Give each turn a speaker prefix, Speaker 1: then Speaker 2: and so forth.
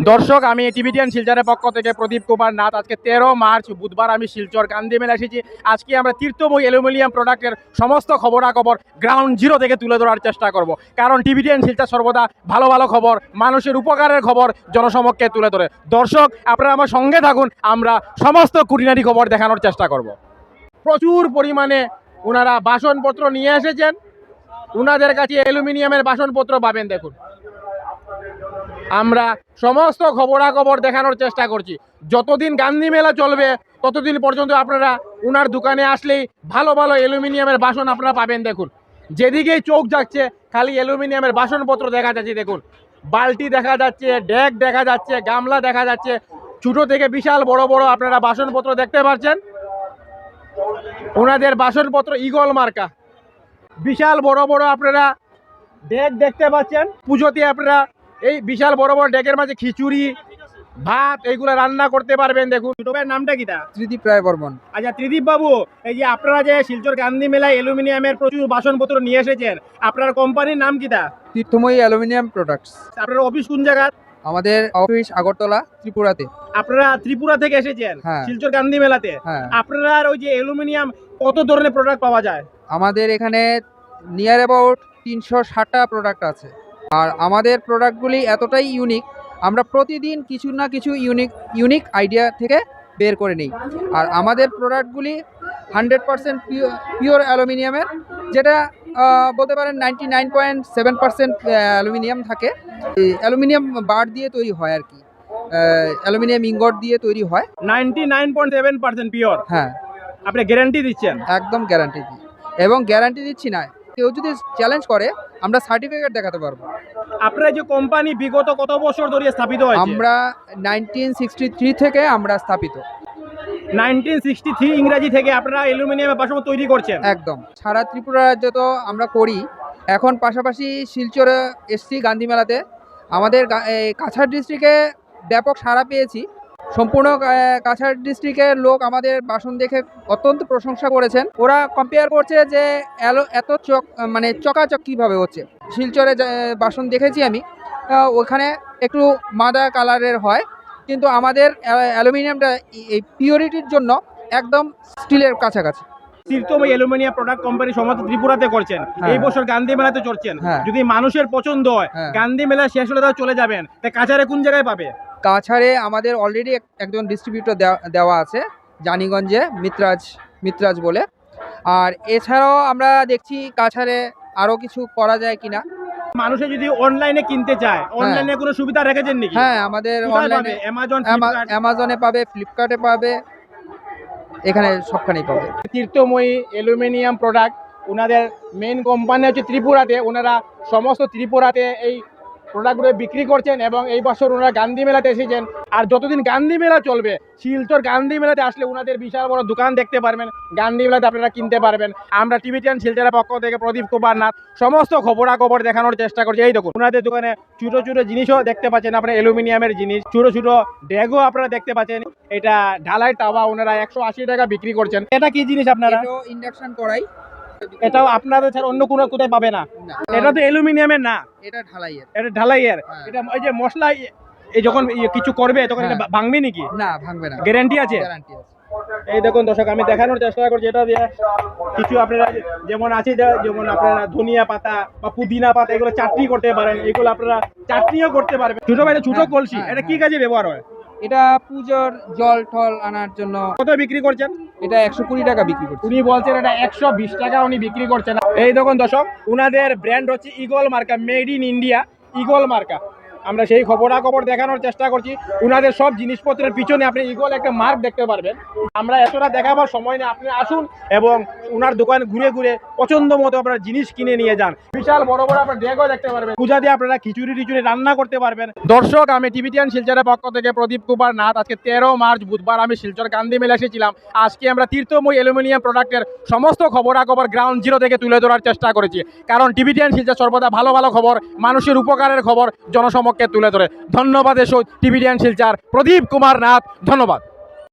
Speaker 1: দর্শক, আমি টিভিটিয়ান শিলচরের পক্ষ থেকে প্রদীপ কুমার নাথ। আজকে তেরো মার্চ, বুধবার আমি শিলচর গান্ধী মেলা এসেছি। আজকে আমরা তীর্থময় অ্যালুমিনিয়াম প্রোডাক্টের সমস্ত খবরাখবর গ্রাউন্ড জিরো থেকে তুলে ধরার চেষ্টা করব। কারণ টিভিটিয়ান শিলচর সর্বদা ভালো ভালো খবর, মানুষের উপকারের খবর জনসমক্ষে তুলে ধরে। দর্শক, আপনারা আমার সঙ্গে থাকুন, আমরা সমস্ত কুটিনারি খবর দেখানোর চেষ্টা করব। প্রচুর পরিমাণে ওনারা বাসনপত্র নিয়ে এসেছেন। ওনাদের কাছে অ্যালুমিনিয়ামের বাসনপত্র পাবেন, দেখুন। আমরা সমস্ত খবরাখবর দেখানোর চেষ্টা করছি। যতদিন গান্ধী মেলা চলবে, ততদিন পর্যন্ত আপনারা উনার দোকানে আসলেই ভালো ভালো অ্যালুমিনিয়ামের বাসন আপনারা পাবেন দেখুন। যেদিকেই চোখ যাচ্ছে, খালি অ্যালুমিনিয়ামের বাসনপত্র দেখা যাচ্ছে দেখুন। বালতি দেখা যাচ্ছে, ডেক দেখা যাচ্ছে, গামলা দেখা যাচ্ছে। ছোটো থেকে বিশাল বড় বড় আপনারা বাসনপত্র দেখতে পাচ্ছেন। ওনাদের বাসনপত্র ইগল মার্কা। বিশাল বড় বড় আপনারা ডেক দেখতে পাচ্ছেন। পুজোতে আপনারা এই বিশাল বড় বড় ডেকের মাঝে খিচুড়ি ভাত এইগুলো রান্না করতে পারবেন দেখুন। ছোট ভাইয়ের নামটা কিটা
Speaker 2: ত্রিদীপ রায় বর্মন
Speaker 1: আচ্ছা ত্রিদীপ বাবু এই যে আপনারা যে শিলচর গান্ধী মেলায় অ্যালুমিনিয়ামের প্রচুর বাসনপত্র নিয়ে এসেছেন আপনার কোম্পানির নাম কিটা
Speaker 2: তীর্থময়ী অ্যালুমিনিয়াম প্রোডাক্টস।
Speaker 1: আপনার অফিস কোন জায়গা
Speaker 2: আমাদের অফিস আগরতলা ত্রিপুরাতে।
Speaker 1: আপনারা ত্রিপুরা থেকে এসেছেন
Speaker 2: হ্যাঁ।
Speaker 1: শিলচর গান্ধী মেলাতে।
Speaker 2: হ্যাঁ।
Speaker 1: আপনার ওই যে অ্যালুমিনিয়াম কত ধরনের প্রোডাক্ট পাওয়া যায়?
Speaker 2: আমাদের এখানে নিয়ার অ্যাবাউট তিনশো ষাটটা প্রোডাক্ট আছে। আর আমাদের প্রোডাক্টগুলি এতটাই ইউনিক আমরা প্রতিদিন কিছু না কিছু ইউনিক ইউনিক আইডিয়া থেকে বের করে নিই। আর আমাদের প্রোডাক্টগুলি হান্ড্রেড পারসেন্ট পিওর অ্যালুমিনিয়ামের যেটা বলতে পারেন ninety nine point seven percent aluminium থাকে। অ্যালুমিনিয়াম বার দিয়ে তৈরি হয় আর কি। অ্যালুমিনিয়াম ইঙ্গট দিয়ে তৈরি হয়।
Speaker 1: Ninety nine point seven percent pure
Speaker 2: হ্যাঁ।
Speaker 1: আপনি গ্যারান্টি দিচ্ছেন?
Speaker 2: একদম গ্যারান্টি দিই এবং গ্যারান্টি দিচ্ছি না কেউ যদি চ্যালেঞ্জ করে আমরা সার্টিফিকেট দেখাতে পারব।
Speaker 1: আপনার যে কোম্পানি বিগত কত বছর ধরে স্থাপিত হয়েছে?
Speaker 2: আমরা নাইনটিন সিক্সটি থ্রি থেকে আমরা স্থাপিত।
Speaker 1: নাইনটিন সিক্সটি থ্রি ইংরাজি থেকে আপনারা অ্যালুমিনিয়ামের বাসন তৈরি করছেন?
Speaker 2: একদম। সারা ত্রিপুরা রাজ্য তো আমরা করি। এখন পাশাপাশি শিলচরে এসছি গান্ধী মেলাতে। আমাদের কাছাড় ডিস্ট্রিক্টে ব্যাপক সাড়া পেয়েছি। সম্পূর্ণ কাছাড় ডিস্ট্রিক্টের লোক আমাদের বাসন দেখে অত্যন্ত প্রশংসা করেছেন। ওরা কম্পেয়ার করছে যে এলো এত চক মানে চকাচক কীভাবে হচ্ছে। শিলচরে বাসন দেখেছি আমি। ওখানে একটু মাদা কালারের হয় কিন্তু আমাদের অ্যালুমিনিয়ামটা এই- পিওরিটির জন্য একদম স্টিলের কাছাকাছি।
Speaker 1: তীর্থময় অ্যালুমিনিয়াম প্রোডাক্ট কোম্পানি সমাজ ত্রিপুরাতে করছেন।
Speaker 2: হ্যাঁ।
Speaker 1: এই বছর গান্ধী মেলাতে চলছেন
Speaker 2: হ্যাঁ।
Speaker 1: যদি মানুষের পছন্দ হয়
Speaker 2: হ্যাঁ।
Speaker 1: গান্ধী মেলা শেষ হলে তারা চলে যাবেন। তা কাছারে কোন জায়গায় পাবে?
Speaker 2: কাছাড়ে আমাদের অলরেডি একজন ডিস্ট্রিবিউটর দেওয়া আছে জানিগঞ্জে মিত্রাজ মিত্রাজ বলে। আর এছাড়াও আমরা দেখছি কাছাড়ে আরও কিছু করা যায় কিনা।
Speaker 1: মানুষে যদি অনলাইনে কিনতে চায় অনলাইনে কোনো সুবিধা রেখেছেন নাকি?
Speaker 2: হ্যাঁ আমাদের অনলাইনে
Speaker 1: অ্যামাজন
Speaker 2: অ্যামাজনে পাবে ফ্লিপকার্টে পাবে এখানে সবখানেই পাবে।
Speaker 1: তীর্থময়ী অ্যালুমিনিয়াম প্রোডাক্ট ওনাদের মেন কোম্পানি হচ্ছে ত্রিপুরাতে ওনারা সমস্ত ত্রিপুরাতে এই প্রোডাক্টগুলো বিক্রি করছেন এবং এই বছর ওনারা গান্ধী মেলাতে এসেছেন। আর যতদিন গান্ধী মেলা চলবে, শিলচর গান্ধী মেলাতে আসলে ওনাদের বিশাল বড় দোকান দেখতে পারবেন, গান্ধী মেলাতে আপনারা কিনতে পারবেন। আমরা টিভি চ্যানেল শিলচরের পক্ষ থেকে প্রদীপ কুমার নাথ, সমস্ত খবরাখবর দেখানোর চেষ্টা করছি। এই দেখুন, ওনাদের দোকানে ছোটো ছোটো জিনিসও দেখতে পাচ্ছেন আপনারা, অ্যালুমিনিয়ামের জিনিস, ছোটো ছোটো ড্যাগও আপনারা দেখতে পাচ্ছেন। এটা ঢালাই টাওয়া ওনারা একশো আশি টাকা বিক্রি করছেন। এটা কি জিনিস আপনারা?
Speaker 2: ইন্ডাকশন করাই
Speaker 1: এটাও আপনাদের ছাড়া অন্য কোনো কোথায় পাবে না। এটা তো অ্যালুমিনিয়ামের না।
Speaker 2: এটা ঢালাইয়ের।
Speaker 1: এটা ঢালাইয়ের।
Speaker 2: হ্যাঁ।
Speaker 1: এটা ওই যে মশলা এই যখন ইয়ে কিছু করবে তখন এটা
Speaker 2: হ্যাঁ।
Speaker 1: ভাঙবে নাকি?
Speaker 2: না ভাঙবে না।
Speaker 1: গ্যারান্টি আছে?
Speaker 2: গ্যারান্টি আছে।
Speaker 1: এই দেখুন দর্শক আমি দেখানোর চেষ্টা করছি এটা দিয়ে কিছু আপনারা যেমন আছে যেমন আপনারা ধনিয়া পাতা বা পুদিনা পাতা এগুলো চাটনি করতে পারেন এগুলো আপনারা চাটনিও করতে পারবেন। ছোট ভাই ছোট কলসি
Speaker 2: হ্যাঁ,
Speaker 1: এটা কি। কাজে ব্যবহার হয়?
Speaker 2: এটা পুজোর জল টল আনার জন্য।
Speaker 1: কত বিক্রি করছেন?
Speaker 2: এটা একশো কুড়ি টাকা বিক্রি করছে।
Speaker 1: উনি বলছেন এটা একশো বিশ টাকা উনি বিক্রি করছেন। এই দেখুন দর্শক উনাদের ব্র্যান্ড হচ্ছে ইগল মার্কা মেড ইন ইন্ডিয়া ইগল মার্কা। আমরা সেই খবরাখবর দেখানোর চেষ্টা করছি। উনাদের সব জিনিসপত্রের পিছনে আপনি ইগল একটা মার্ক দেখতে পারবেন। আমরা এতটা দেখাবার সময় নেই, আপনি আসুন এবং উনার দোকান ঘুরে ঘুরে পছন্দ মতো আপনার জিনিস কিনে নিয়ে যান। বিশাল বড় বড় আপনার ডেগও দেখতে পারবেন। পূজা দিয়ে আপনারা খিচুড়ি টিচুড়ি রান্না করতে পারবেন। দর্শক, আমি টিভিটিয়ান শিলচরের পক্ষ থেকে প্রদীপ কুমার নাথ। আজকে তেরো মার্চ, বুধবার আমি শিলচর গান্ধী মেলে এসেছিলাম। আজকে আমরা তীর্থময় অ্যালুমিনিয়াম প্রোডাক্টের সমস্ত খবরাখবর গ্রাউন্ড জিরো থেকে তুলে ধরার চেষ্টা করেছি। কারণ টিভিটিয়ান শিলচর সর্বদা ভালো ভালো খবর, মানুষের উপকারের খবর জনসমক্ষে তুলে ধরে। ধন্যবাদ এসো টিভিডিয়ান শিলচার প্রদীপ কুমার নাথ ধন্যবাদ।